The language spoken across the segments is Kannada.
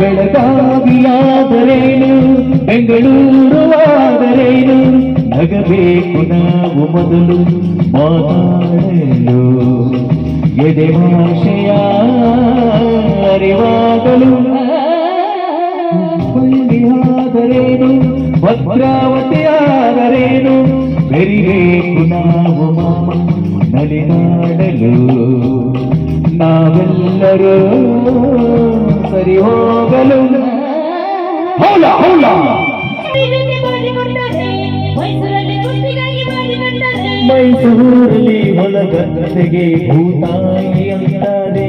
ಬೆಳಗಾವಿಯಾದರೇನು? ಬೆಂಗಳೂರು ಆದರೇನು ನಗಬೇಕು ನಾವು ಮೊದಲು ಮಾತಾಡಲು. ಎದೆ ಭಾಷೆಯ ಅರಿವಾಗಲು. ಹುಲ್ಲಿಯಾದರೇನು ಭದ್ರಾವತಿ ನಾವು ನಲಿನಾಡಲು ನಾವೆಲ್ಲರೂ ಸರಿ ಹೋಗಲು ಹೌಲ ಹೌಲ ಮೈಸೂರಲ್ಲಿ ಹೊಲಗದ್ದೆಗೆ ಭೂತಾಯಿ ಅಂತಾರೆ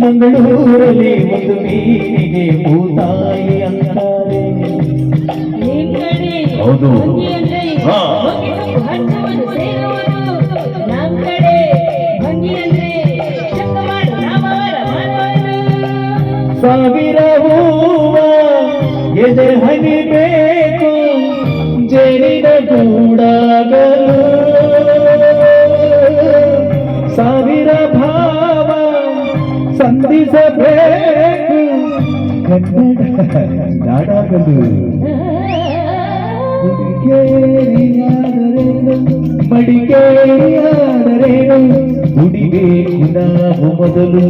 ಮಂಗಳೂರಲ್ಲಿ ಒಂದು ಮೀನಿಗೆ ಭೂತಾಯಿ ಅಂತಾರೆ ಹೌದು. ಹಾ. ಸಾವಿರ ಹೂವ ಎದೆ ಹನಿಬೇಕು ಜೇನಿನ ಗೂಡಾಗಲು ಸಾವಿರ ಭಾವ ಸಂಧಿಸಬೇಕು ಕನ್ನಡ ನಾಡಾಗಲು ಹುಡುಗೇರಿಯಾದರೇನು ಮಡಿಕೇರಿಯಾದರೇನು ದುಡಿಬೇಕು ನಾವು ಮೊದಲು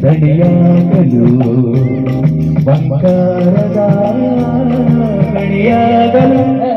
ಗಡಿಯಾಗಲು ಬಂಗಾರದ ಗಣಿಯಾಗಲು.